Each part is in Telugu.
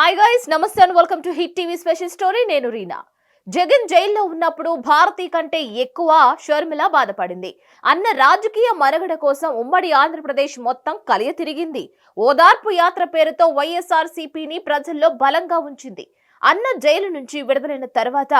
హాయ్ గైస్ నమస్తే and welcome to hit TV special story నేను రీనా. జగన్ జైల్లో ఉన్నప్పుడు భారతి కంటే ఎక్కువ షర్మిల బాధపడింది. అన్న రాజకీయ మనుగడ కోసం ఉమ్మడి ఆంధ్రప్రదేశ్ మొత్తం కలియ తిరిగింది ఓదార్పు యాత్ర పేరుతో వైఎస్ఆర్ సిపిని ప్రజల్లో బలంగా ఉంచింది. అన్న జైలు నుంచి విడుదలైన తర్వాత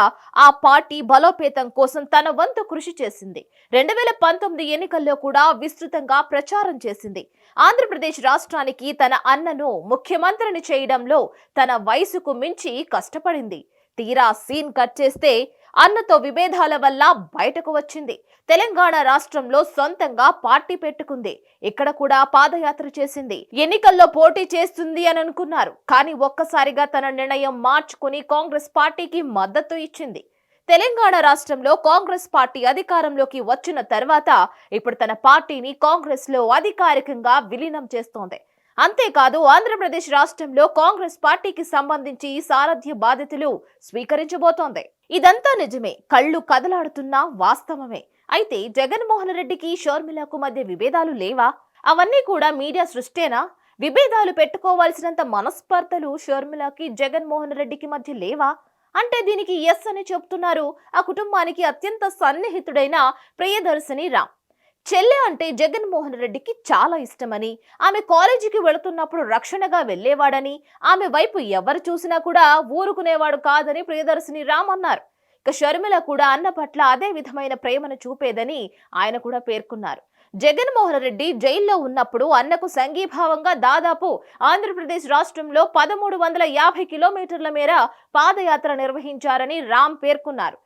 ఆ పార్టీ బలోపేతం కోసం తన వంతు కృషి చేసింది. రెండు వేల పంతొమ్మిది ఎన్నికల్లో కూడా విస్తృతంగా ప్రచారం చేసింది. ఆంధ్రప్రదేశ్ రాష్ట్రానికి తన అన్నను ముఖ్యమంత్రిని చేయడంలో తన వయసుకు మించి కష్టపడింది. తీరా సీన్ కట్ చేస్తే అన్నతో విభేదాల వల్ల బయటకు వచ్చింది. తెలంగాణ రాష్ట్రంలో సొంతంగా పార్టీ పెట్టుకుంది. ఇక్కడ కూడా పాదయాత్ర చేసింది. ఎన్నికల్లో పోటీ చేస్తుంది అని అనుకున్నారు. కానీ ఒక్కసారిగా తన నిర్ణయం మార్చుకుని కాంగ్రెస్ పార్టీకి మద్దతు ఇచ్చింది. తెలంగాణ రాష్ట్రంలో కాంగ్రెస్ పార్టీ అధికారంలోకి వచ్చిన తర్వాత ఇప్పుడు తన పార్టీని కాంగ్రెస్లో అధికారికంగా విలీనం చేస్తోంది. అంతేకాదు ఆంధ్రప్రదేశ్ రాష్ట్రంలో కాంగ్రెస్ పార్టీకి సంబంధించి సారథ్య బాధ్యతలు స్వీకరించబోతోంది. ఇదంతా నిజమే. కళ్ళు కదలాడుతున్నా వాస్తవమే. అయితే జగన్మోహన్ రెడ్డికి షర్మిలకు మధ్య విభేదాలు లేవా? అవన్నీ కూడా మీడియా సృష్టేనా? విభేదాలు పెట్టుకోవాల్సినంత మనస్పర్ధలు షర్మిలకి జగన్మోహన్ రెడ్డికి మధ్య లేవా? అంటే దీనికి ఎస్ అని చెప్తున్నారు. ఆ కుటుంబానికి అత్యంత సన్నిహితుడైన ప్రియదర్శిని రామ్. చెల్లె అంటే జగన్మోహన్ రెడ్డికి చాలా ఇష్టమని ఆమె కాలేజీకి వెళుతున్నప్పుడు రక్షణగా వెళ్ళేవాడని ఆమె వైపు ఎవరు చూసినా కూడా ఊరుకునేవాడు కాదని ప్రియదర్శిని రామ్ అన్నారు. ఇక షర్మిల కూడా అన్న పట్ల అదే విధమైన ప్రేమను చూపేదని ఆయన కూడా పేర్కొన్నారు. జగన్మోహన్ రెడ్డి జైల్లో ఉన్నప్పుడు అన్నకు సంఘీభావంగా దాదాపు ఆంధ్రప్రదేశ్ రాష్ట్రంలో పదమూడు వందల యాభై కిలోమీటర్ల మేర పాదయాత్ర నిర్వహించారని రామ్ పేర్కొన్నారు.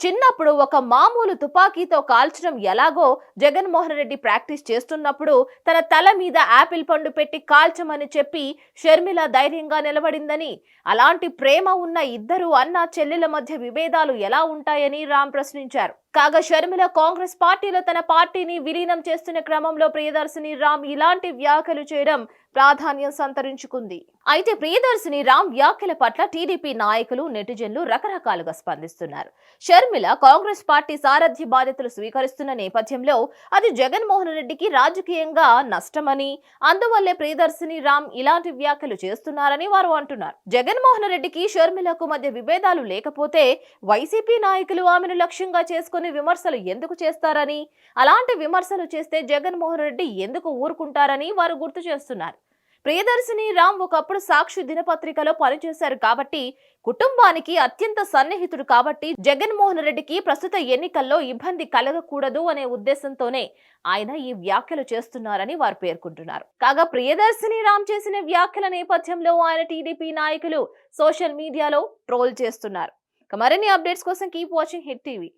చిన్నప్పుడు ఒక మామూలు తుపాకీతో కాల్చడం ఎలాగో జగన్మోహన్ రెడ్డి ప్రాక్టీస్ చేస్తున్నప్పుడు తన తల మీద యాపిల్ పండు పెట్టి కాల్చమని చెప్పి షర్మిల ధైర్యంగా నిలబడిందని అలాంటి ప్రేమ ఉన్న ఇద్దరు అన్న చెల్లెల మధ్య విభేదాలు ఎలా ఉంటాయని రామ్ ప్రశ్నించారు. కాగా షర్మిల కాంగ్రెస్ పార్టీలో తన పార్టీని విలీనం చేస్తున్న క్రమంలో ప్రియదర్శిని రామ్ ఇలాంటి వ్యాఖ్యలు చేయడం ప్రాధాన్యం సంతరించుకుంది. అయితే ప్రియదర్శిని రామ్ వ్యాఖ్యల పట్ల టీడీపీ నాయకులు నెటిజన్లు రకరకాలుగా స్పందిస్తున్నారు. షర్మిల కాంగ్రెస్ పార్టీ సారథ్య బాధ్యతలు స్వీకరిస్తున్న నేపథ్యంలో అది జగన్మోహన్ రెడ్డికి రాజకీయంగా నష్టమని అందువల్లే ప్రియదర్శిని రామ్ ఇలాంటి వ్యాఖ్యలు చేస్తున్నారని వారు అంటున్నారు. జగన్మోహన్ రెడ్డికి షర్మిలకు మధ్య విభేదాలు లేకపోతే వైసీపీ నాయకులు ఆమెను లక్ష్యంగా చేసుకుని విమర్శలు ఎందుకు చేస్తారని? అలాంటి విమర్శలు చేస్తే జగన్మోహన్ రెడ్డి ఎందుకు ఊరుకుంటారని వారు గుర్తు చేస్తున్నారు. ప్రియదర్శిని రామ్ ఒకప్పుడు సాక్షి దినపత్రికలో పనిచేశారు కాబట్టి కుటుంబానికి అత్యంత సన్నిహితుడు కాబట్టి జగన్మోహన్ రెడ్డికి ప్రస్తుత ఎన్నికల్లో ఇబ్బంది కలగకూడదు అనే ఉద్దేశంతోనే ఆయన ఈ వ్యాఖ్యలు చేస్తున్నారని వారు పేర్కొంటున్నారు. కాగా ప్రియదర్శిని రామ్ చేసిన వ్యాఖ్యల నేపథ్యంలో ఆయన టీడీపీ నాయకులు సోషల్ మీడియాలో ట్రోల్ చేస్తున్నారు. మరిన్ని అప్డేట్స్ కోసం కీప్ వాచింగ్ హిట్ టీవీ.